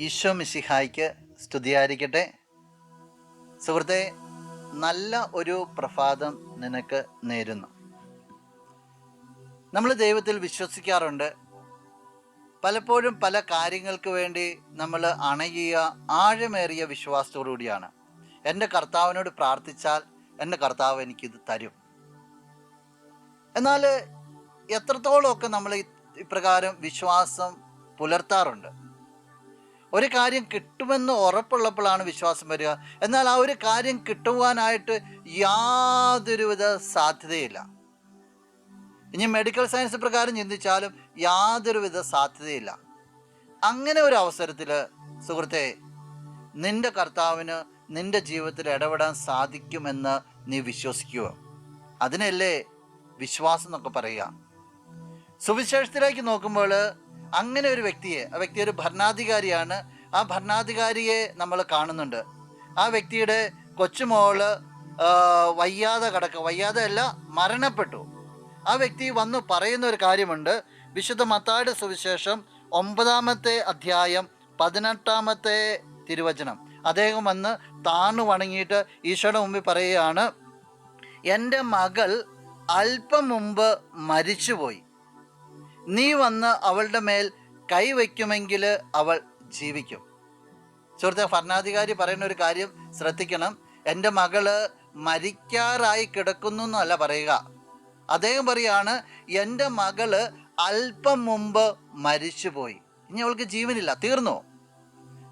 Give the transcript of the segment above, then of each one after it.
ഈശോ മിശിഹായ്ക്ക് സ്തുതിയായിരിക്കട്ടെ. സുഹൃത്തെ നല്ല ഒരു പ്രഭാതം നിനക്ക് നേരുന്നു. നമ്മൾ ദൈവത്തിൽ വിശ്വസിക്കാറുണ്ട് പലപ്പോഴും പല കാര്യങ്ങൾക്ക് വേണ്ടി നമ്മൾ അണയുക ആഴമേറിയ വിശ്വാസത്തോടു കൂടിയാണ്. എന്റെ കർത്താവിനോട് പ്രാർത്ഥിച്ചാൽ എന്റെ കർത്താവ് എനിക്കിത് തരും. എന്നാൽ എത്രത്തോളമൊക്കെ നമ്മൾ ഇപ്രകാരം വിശ്വാസം പുലർത്താറുണ്ട്? ഒരു കാര്യം കിട്ടുമെന്ന് ഉറപ്പുള്ളപ്പോഴാണ് വിശ്വാസം വരിക. എന്നാൽ ആ ഒരു കാര്യം കിട്ടുവാനായിട്ട് യാതൊരുവിധ സാധ്യതയില്ല. ഇനി മെഡിക്കൽ സയൻസ് പ്രകാരം ചിന്തിച്ചാലും യാതൊരുവിധ സാധ്യതയില്ല. അങ്ങനെ ഒരു അവസരത്തിൽ സുഹൃത്തെ നിന്റെ കർത്താവിന് നിന്റെ ജീവിതത്തിൽ ഇടപെടാൻ സാധിക്കുമെന്ന് നീ വിശ്വസിക്കുക. അതിനല്ലേ വിശ്വാസം എന്നൊക്കെ പറയുക. സുവിശേഷത്തിലേക്ക് നോക്കുമ്പോൾ അങ്ങനെ ഒരു വ്യക്തിയെ ആ വ്യക്തി ഒരു ഭരണാധികാരിയാണ്. ആ ഭരണാധികാരിയെ നമ്മൾ കാണുന്നുണ്ട്. ആ വ്യക്തിയുടെ കൊച്ചുമോൾ വയ്യാതെ കിടക്കുക വയ്യാതെ അല്ല മരണപ്പെട്ടു. ആ വ്യക്തി വന്ന് പറയുന്ന ഒരു കാര്യമുണ്ട്. വിശുദ്ധ മത്തായുടെ സുവിശേഷം ഒമ്പതാമത്തെ അധ്യായം പതിനെട്ടാമത്തെ തിരുവചനം. അദ്ദേഹം വന്ന് താണു വണങ്ങിയിട്ട് ഈശോയുടെ മുമ്പിൽ പറയുകയാണ് എന്റെ മകൾ അല്പം മുമ്പ് മരിച്ചുപോയി. നീ വന്ന് അവളുടെ മേൽ കൈവയ്ക്കുമെങ്കിൽ അവൾ ജീവിക്കും. സുഹൃത്തെ ഭരണാധികാരി പറയുന്ന ഒരു കാര്യം ശ്രദ്ധിക്കണം. എന്റെ മകൾ മരിക്കാറായി കിടക്കുന്നു എന്നല്ല പറയുക. അദ്ദേഹം പറയാണ് എന്റെ മകൾ അല്പം മുമ്പ് മരിച്ചുപോയി. ഇനി അവൾക്ക് ജീവനില്ല തീർന്നു?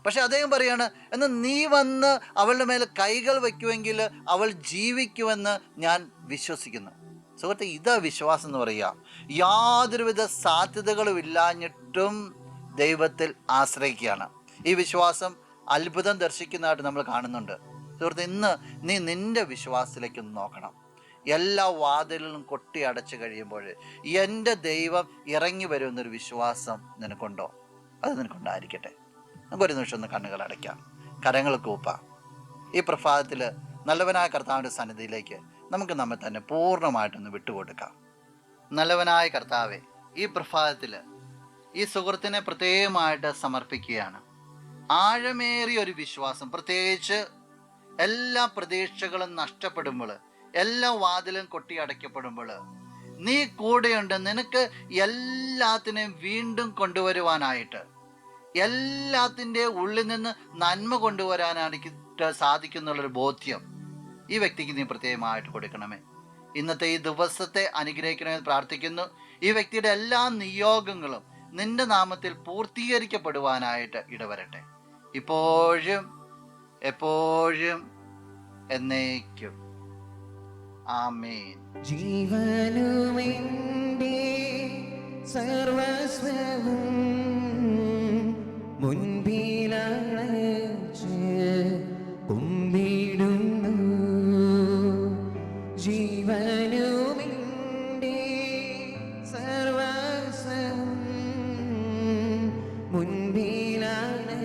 പക്ഷെ അദ്ദേഹം പറയാണ് എന്ന് നീ വന്ന് അവളുടെ മേലെ കൈകൾ വയ്ക്കുമെങ്കിൽ അവൾ ജീവിക്കുമെന്ന് ഞാൻ വിശ്വസിക്കുന്നു. സുഹൃത്തെ ഇതാ വിശ്വാസം എന്ന് പറയുക. യാതൊരുവിധ സാധ്യതകളും ഇല്ലാഞ്ഞിട്ടും ദൈവത്തിൽ ആശ്രയിക്കുകയാണ്. ഈ വിശ്വാസം അത്ഭുതം ദർശിക്കുന്നതായിട്ട് നമ്മൾ കാണുന്നുണ്ട്. സുഹൃത്തെ ഇന്ന് നീ നിന്റെ വിശ്വാസത്തിലേക്ക് നോക്കണം. എല്ലാ വാതിലുകളും കൊട്ടി അടച്ചു കഴിയുമ്പോൾ എന്റെ ദൈവം ഇറങ്ങി വരുമെന്നൊരു വിശ്വാസം നിനക്കുണ്ടോ? അത് നിനക്കുണ്ടായിരിക്കട്ടെ. നമുക്കൊരു നിമിഷം ഒന്ന് കണ്ണുകൾ അടയ്ക്കാം. കരങ്ങൾ കൂപ്പാം. ഈ പ്രഭാതത്തിൽ നല്ലവനായ കർത്താവിന്റെ സന്നിധിയിലേക്ക് നമുക്ക് നമ്മെ തന്നെ പൂർണമായിട്ടൊന്ന് വിട്ടുകൊടുക്കാം. നല്ലവനായ കർത്താവെ ഈ പ്രഭാതത്തിൽ ഈ സുഹൃത്തിനെ പ്രത്യേകമായിട്ട് സമർപ്പിക്കുകയാണ്. ആഴമേറിയ ഒരു വിശ്വാസം പ്രത്യേകിച്ച് എല്ലാ പ്രതീക്ഷകളും നഷ്ടപ്പെടുമ്പോൾ എല്ലാ വാതിലും കൊട്ടി അടയ്ക്കപ്പെടുമ്പോൾ നീ കൂടെയുണ്ട് നിനക്ക് എല്ലാത്തിനെയും വീണ്ടും കൊണ്ടുവരുവാനായിട്ട് എല്ലാത്തിന്റെ ഉള്ളിൽ നിന്ന് നന്മ കൊണ്ടുവരാനായിട്ട് സാധിക്കുന്നുള്ളൊരു ബോധ്യം ഈ വ്യക്തിക്ക് നീ പ്രത്യേകമായിട്ട് കൊടുക്കണമേ. ഇന്നത്തെ ഈ ദിവസത്തെ അനുഗ്രഹിക്കണമെന്ന് പ്രാർത്ഥിക്കുന്നു. ഈ വ്യക്തിയുടെ എല്ലാ നിയോഗങ്ങളും നിന്റെ നാമത്തിൽ പൂർത്തീകരിക്കപ്പെടുവാനായിട്ട് ഇടവരട്ടെ. ഇപ്പോഴും എപ്പോഴും എന്നേക്കും. ആമേൻ. ജീവനുമെന്റെ സർവസ്വവും മുൻപിലാണ് കുമ്പിടുമ്പോൾ സകലവുമിന്റെ സർവാസവും മുൻപിലാണ്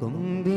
കൊമ്പി